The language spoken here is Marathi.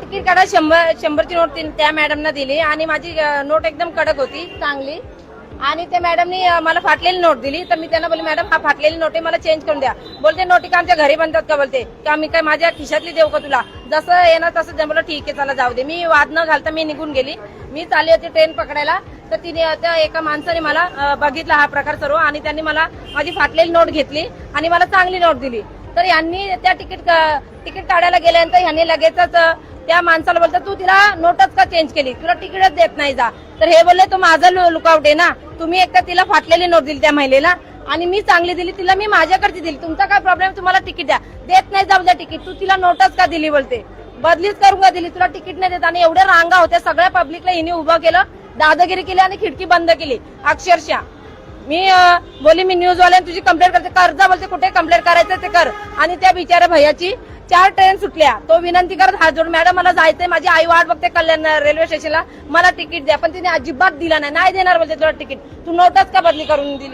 तिकीट काढा शंभर शंभरची नोट त्या मॅडमना दिली. आणि माझी नोट एकदम कडक होती चांगली. आणि त्या मॅडमनी मला फाटलेली नोट दिली. तर मी त्यांना बोलले मॅडम हा फाटलेली नोट आहे मला चेंज करून द्या. बोलते नोटी का आमच्या घरी बनतात का? बोलते का मी काय माझ्या खिशातली देऊ का तुला? जसं येणार तसं जमलं ठीक आहे चला जाऊ दे. मी वाद न घालता मी निघून गेली. मी चालली होती ट्रेन पकडायला. तर तिने त्या एका माणसाने मला बघितला हा प्रकार सर्व. आणि त्यांनी मला माझी फाटलेली नोट घेतली आणि मला चांगली नोट दिली. तर यांनी त्या तिकीट तिकीट काढायला गेल्यानंतर ह्यांनी लगेचच त्या माणसाला बोलतात तू तिला नोटच का चेंज केली? तुला तिकीटच देत नाही जा. तर हे बोलले तो माझा लुकआउट आहे ना. तुम्ही एकदा तिला फाटलेली नोट दिली त्या महिलेला आणि मी चांगली दिली तिला मी माझ्याकडची दिली. तुमचा काय प्रॉब्लेम तुम्हाला तिकीट द्या. देत नाही जाऊ द्या तिकीट. तू तिला नोटच का दिली बोलते? बदलीच करून का दिली? तुला तिकीट नाही देत. आणि एवढ्या रांगा होत्या. सगळ्या पब्लिकला हिने उभं केलं दादागिरी केली आणि खिडकी बंद केली. अक्षरशः. मी बोली मी न्यूज वाल्याने तुझी कंप्लेंट करते. कर जा बोलते. कुठे कंप्लेंट करायचं ते कर. आणि त्या बिचाऱ्या भैयाची चार ट्रेन सुटल्या. तो विनंती करत हात जोडून मॅडम मला जायचंय. माझी आई वाट बघते कल्याण रेल्वे स्टेशनला मला तिकीट द्या. पण तिने अजिबात दिला नाही. नाही देणार बोलते तुला तिकीट. तू नोटच का बदली करून दिली?